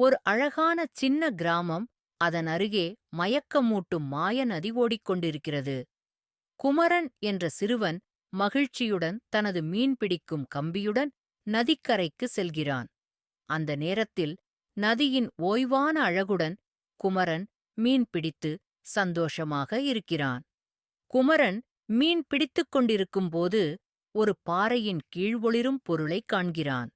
ஒரு அழகான சின்ன கிராமம் அதன் அருகே மயக்கமூட்டும் மாய நதி ஓடிக்கொண்டிருக்கிறது குமரன் என்ற சிறுவன் மகிழ்ச்சியுடன் தனது மீன் பிடிக்கும் கம்பியுடன் நதிக்கரைக்கு செல்கிறான். அந்த நேரத்தில் நதியின் ஓய்வான அழகுடன் குமரன் மீன் பிடித்து சந்தோஷமாக இருக்கிறான். குமரன் மீன் பிடித்துக் கொண்டிருக்கும்போது ஒரு பாறையின் கீழ் ஒளிரும் பொருளைக் காண்கிறான்.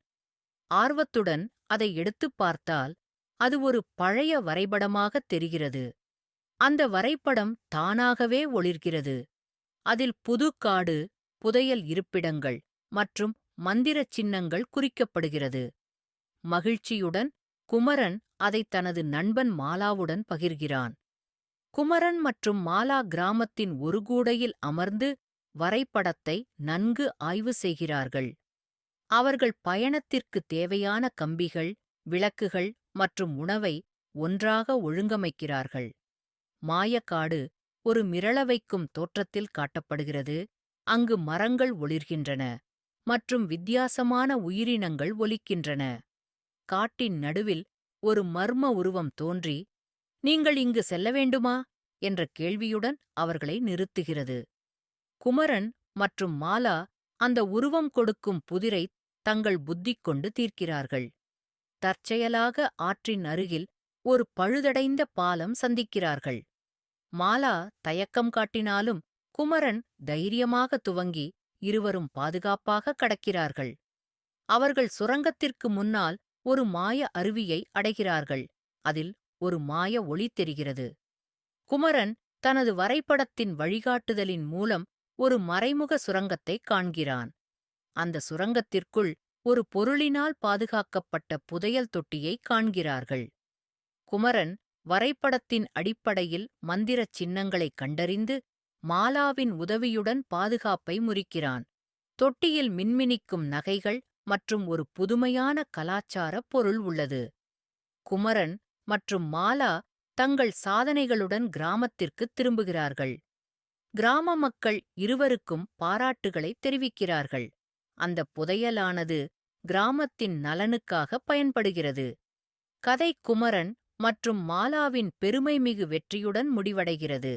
ஆர்வத்துடன் அதை எடுத்துப் பார்த்தால் அது ஒரு பழைய வரைபடமாகத் தெரிகிறது. அந்த வரைபடம் தானாகவே ஒளிர்கிறது. அதில் புதுக்காடு புதையல் இருப்பிடங்கள் மற்றும் மந்திரச் சின்னங்கள் குறிக்கப்படுகிறது. மகிழ்ச்சியுடன் குமரன் அதை தனது நண்பன் மாலாவுடன் பகிர்கிறான். குமரன் மற்றும் மாலா கிராமத்தின் ஒரு கூடையில் அமர்ந்து வரைபடத்தை நன்கு ஆய்வு செய்கிறார்கள். அவர்கள் பயணத்திற்கு தேவையான கம்பிகள் விளக்குகள் மற்றும் உணவை ஒன்றாக ஒழுங்கமைக்கிறார்கள். மாயக்காடு ஒரு மிரள வைக்கும் தோற்றத்தில் காட்டப்படுகிறது. அங்கு மரங்கள் ஒளிர்கின்றன மற்றும் வித்தியாசமான உயிரினங்கள் ஒலிக்கின்றன. காட்டின் நடுவில் ஒரு மர்ம உருவம் தோன்றி நீங்கள் இங்கு செல்ல வேண்டுமா? என்ற கேள்வியுடன் அவர்களை நிறுத்துகிறது. குமரன் மற்றும் மாலா அந்த உருவம் கொடுக்கும் புதிரை தங்கள் புத்தி கொண்டு தீர்க்கிறார்கள். தற்செயலாக ஆற்றின் அருகில் ஒரு பழுதடைந்த பாலம் சந்திக்கிறார்கள். மாலா தயக்கம் காட்டினாலும் குமரன் தைரியமாக துவங்கி இருவரும் பாதுகாப்பாக கடக்கிறார்கள். அவர்கள் சுரங்கத்திற்கு முன்னால் ஒரு மாய அருவியை அடைகிறார்கள். அதில் ஒரு மாய ஒளி தெரிகிறது. குமரன் தனது வரைபடத்தின் வழிகாட்டுதலின் மூலம் ஒரு மறைமுக சுரங்கத்தைக் காண்கிறான். அந்த சுரங்கத்திற்குள் ஒரு பொருளினால் பாதுகாக்கப்பட்ட புதையல் தொட்டியை காண்கிறார்கள். குமரன் வரைபடத்தின் அடிப்படையில் மந்திரச் சின்னங்களைக் கண்டறிந்து மாலாவின் உதவியுடன் பாதுகாப்பை முறிக்கிறான். தொட்டியில் மின்மினிக்கும் நகைகள் மற்றும் ஒரு புதுமையான கலாச்சார பொருள் உள்ளது. குமரன் மற்றும் மாலா தங்கள் சாதனைகளுடன் கிராமத்திற்குத் திரும்புகிறார்கள். கிராம மக்கள் இருவருக்கும் பாராட்டுகளை தெரிவிக்கிறார்கள். அந்த புதையலானது கிராமத்தின் நலனுக்காக பயன்படுகிறது. கதை குமரன் மற்றும் மாலாவின் பெருமைமிகு வெற்றியுடன் முடிவடைகிறது.